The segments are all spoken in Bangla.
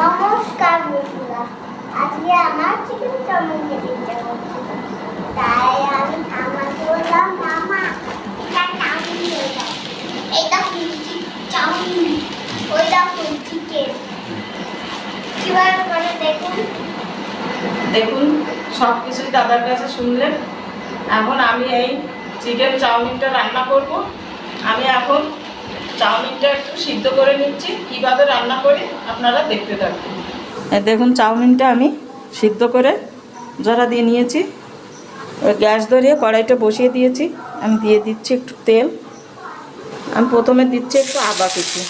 নমস্কার বন্ধুরা। আজকে আমার চিকেন চাউমিন খেতে ইচ্ছা করছিল তাই আমি আমাকে বললাম, মামা, এটা চাউমিন এটা ফুলচি চাউমিন। ওইটা চিকেন কীভাবে করে দেখুন? দেখুন সব কিছুই দাদার কাছে শুনলেন। এখন আমি এই চিকেন চাউমিনটা রান্না করব। আমি এখন চাউমিনটা একটু সিদ্ধ করে নিচ্ছি। কীভাবে রান্না করি আপনারা দেখতে থাকুন। দেখুন, চাউমিনটা আমি সিদ্ধ করে জরা দিয়ে নিয়েছি। গ্যাস ধরিয়ে কড়াইটা বসিয়ে দিয়েছি। আমি দিয়ে দিচ্ছি একটু তেল। আমি প্রথমে দিচ্ছি একটু আদা কুচি।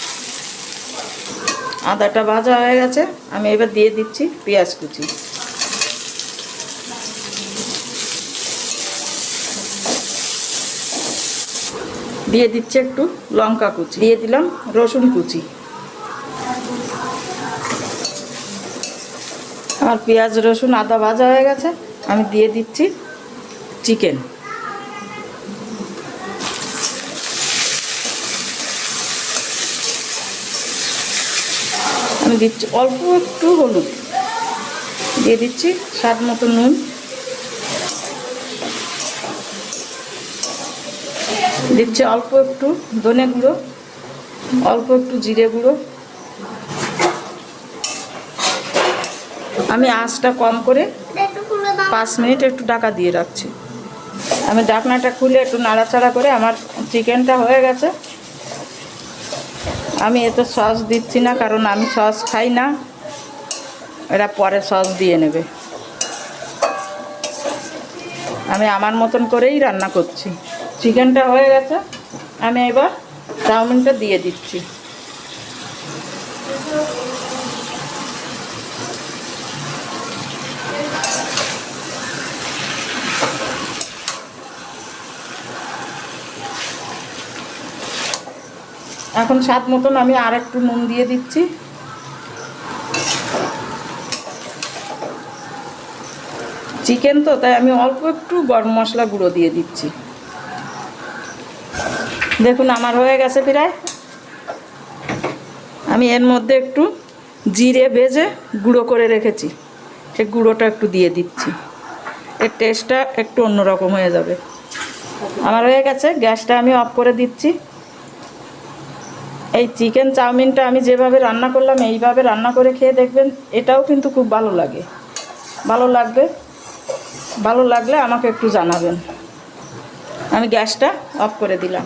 আদাটা ভাজা হয়ে গেছে। আমি এবার দিয়ে দিচ্ছি পেঁয়াজ কুচি। দিয়ে দিচ্ছি একটু লঙ্কা কুচি। দিয়ে দিলাম রসুন কুচি। আমার পেঁয়াজ, রসুন, আদা ভাজা হয়ে গেছে। আমি দিয়ে দিচ্ছি চিকেন। আমি দিচ্ছি অল্প একটু হলুদ। দিয়ে দিচ্ছি স্বাদ মতো নুন। দিচ্ছি অল্প একটু ধনে গুঁড়ো, অল্প একটু জিরে গুঁড়ো। আমি আঁচটা কম করে পাঁচ মিনিট একটু ঢাকা দিয়ে রাখছি। আমি ঢাকনাটা খুলে একটু নাড়াচাড়া করে আমার চিকেনটা হয়ে গেছে। আমি এত সস দিচ্ছি না, কারণ আমি সস খাই না। এরা পরে সস দিয়ে নেবে। আমি আমার মতন করেই রান্না করছি। চিকেনটা হয়ে গেছে। আমি এবার চাউমিনটা দিয়ে দিচ্ছি। এখন স্বাদ মতন আমি আর একটু নুন দিয়ে দিচ্ছি। চিকেন তো, তাই আমি অল্প একটু গরম মশলা গুঁড়ো দিয়ে দিচ্ছি। দেখুন, আমার হয়ে গেছে প্রায়। আমি এর মধ্যে একটু জিরে ভেজে গুঁড়ো করে রেখেছি। সে গুঁড়োটা একটু দিয়ে দিচ্ছি। এর টেস্টটা একটু অন্যরকম হয়ে যাবে। আমার হয়ে গেছে, গ্যাসটা আমি অফ করে দিচ্ছি। এই চিকেন চাউমিনটা আমি যেভাবে রান্না করলাম, এইভাবে রান্না করে খেয়ে দেখবেন, এটাও কিন্তু খুব ভালো লাগে। ভালো লাগবে, ভালো লাগলে আমাকে একটু জানাবেন। আমি গ্যাসটা অফ করে দিলাম।